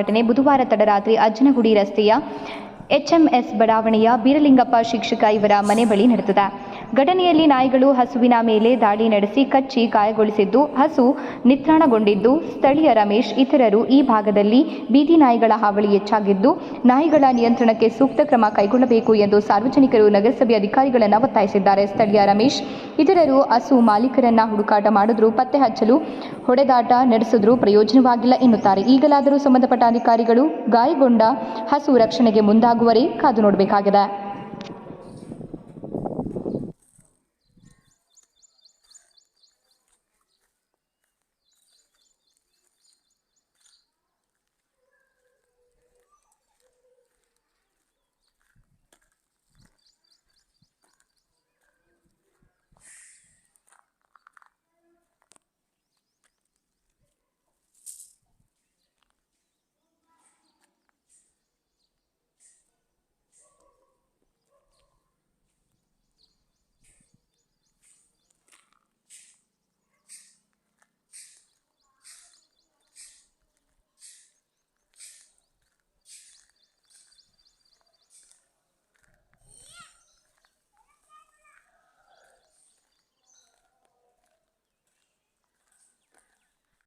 ಘಟನೆ ಬುಧವಾರ ತಡರಾತ್ರಿ ಅಜ್ಜನಗುಡಿ ರಸ್ತೆಯ ಎಚ್ಎಂಎಸ್ ಬಡಾವಣೆಯ ಬೀರಲಿಂಗಪ್ಪ ಶಿಕ್ಷಕ ಇವರ ಮನೆ ಬಳಿ ನಡೆದಿದೆ. ಘಟನೆಯಲ್ಲಿ ನಾಯಿಗಳು ಹಸುವಿನ ಮೇಲೆ ದಾಳಿ ನಡೆಸಿ ಕಚ್ಚಿ ಗಾಯಗೊಳಿಸಿದ್ದು, ಹಸು ನಿತ್ರಾಣಗೊಂಡಿದ್ದು. ಸ್ಥಳೀಯ ರಮೇಶ್, ಇತರರು ಈ ಭಾಗದಲ್ಲಿ ಬೀದಿ ನಾಯಿಗಳ ಹಾವಳಿ ಹೆಚ್ಚಾಗಿದ್ದು, ನಾಯಿಗಳ ನಿಯಂತ್ರಣಕ್ಕೆ ಸೂಕ್ತ ಕ್ರಮ ಕೈಗೊಳ್ಳಬೇಕು ಎಂದು ಸಾರ್ವಜನಿಕರು ನಗರಸಭೆ ಅಧಿಕಾರಿಗಳನ್ನು ಒತ್ತಾಯಿಸಿದ್ದಾರೆ. ಸ್ಥಳೀಯ ರಮೇಶ್, ಇತರರು ಹಸು ಮಾಲೀಕರನ್ನ ಹುಡುಕಾಟ ಮಾಡಿದ್ರು, ಪತ್ತೆ ಹಚ್ಚಲು ಹೊಡೆದಾಟ ನಡೆಸಿದ್ರೂ ಪ್ರಯೋಜನವಾಗಿಲ್ಲ ಎನ್ನುತ್ತಾರೆ. ಈಗಲಾದರೂ ಸಂಬಂಧಪಟ್ಟ ಅಧಿಕಾರಿಗಳು ಗಾಯಗೊಂಡ ಹಸು ರಕ್ಷಣೆಗೆ ಮುಂದಾಗುವರೇ ಕಾದು ನೋಡಬೇಕಾಗಿದೆ.